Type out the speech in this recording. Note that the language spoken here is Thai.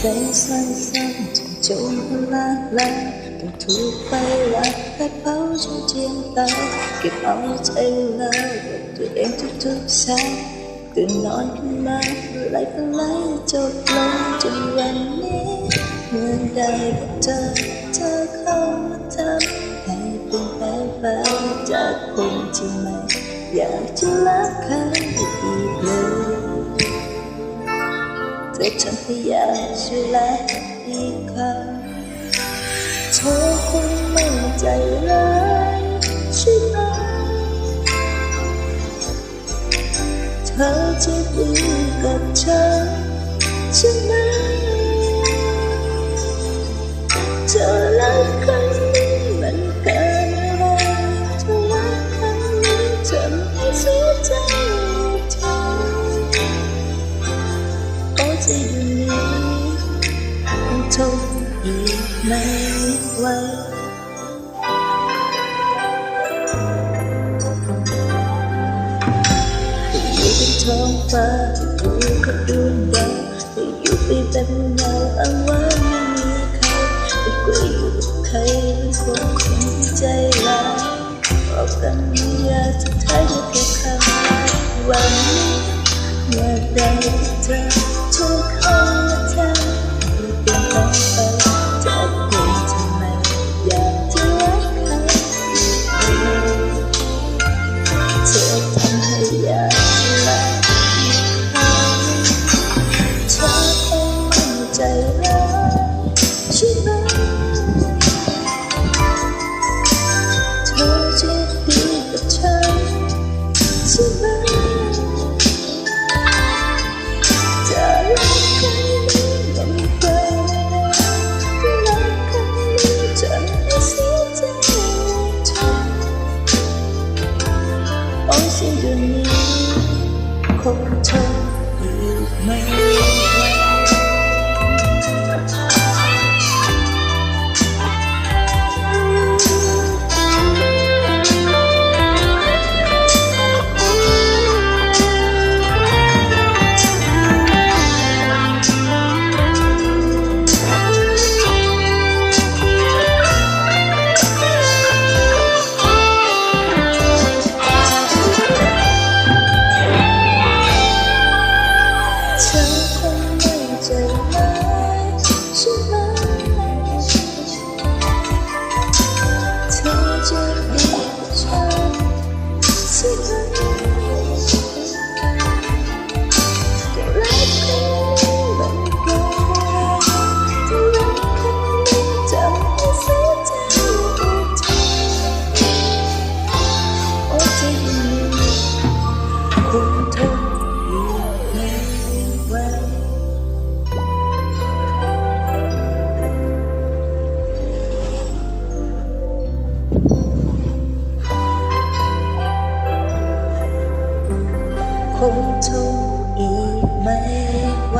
เป็นสั้นๆจนจมพลาลาต้องถูกไฟรัดและเผาจนเจียนตายเก็บเอาใจเราบอกตัวเองทุกๆเช้าตื่นนอนขึ้นมาไหลก็ไหลจบลงจนวันนี้เมื่อได้พบเธอเธอเข้ามาทำให้เป็นแปลงไปจากคนที่ไม่อยากจะรักใครอีกเลย แต่ฉันพยายามช่วยรัอีกครั้งเธอคงไม่ใจร้ายใช่ไหมเธอจะดีกับฉันใช่ ทนอีกไม่ไหวจะอยู่บนท้องฟ้าจะอยู่กับดวงดาวจะอยู่ไปแบบเงาอ้างว่าไม่มีใครจะกลัวอยู่กับใครหรือคนที่ใจร้ายบอกกันอยากจะท้ายด้วยแค่คำว่าวันนี้เมื่อใดเธอเธอ เธอจะดีกับฉันใช่ไหมจะรักใครมันเกินจะรักใครจะไม่เสียใจเธอโอ้สิ่งเดียวนี้คงทนอีกไม่ไห คงทนอีกไม่ไหว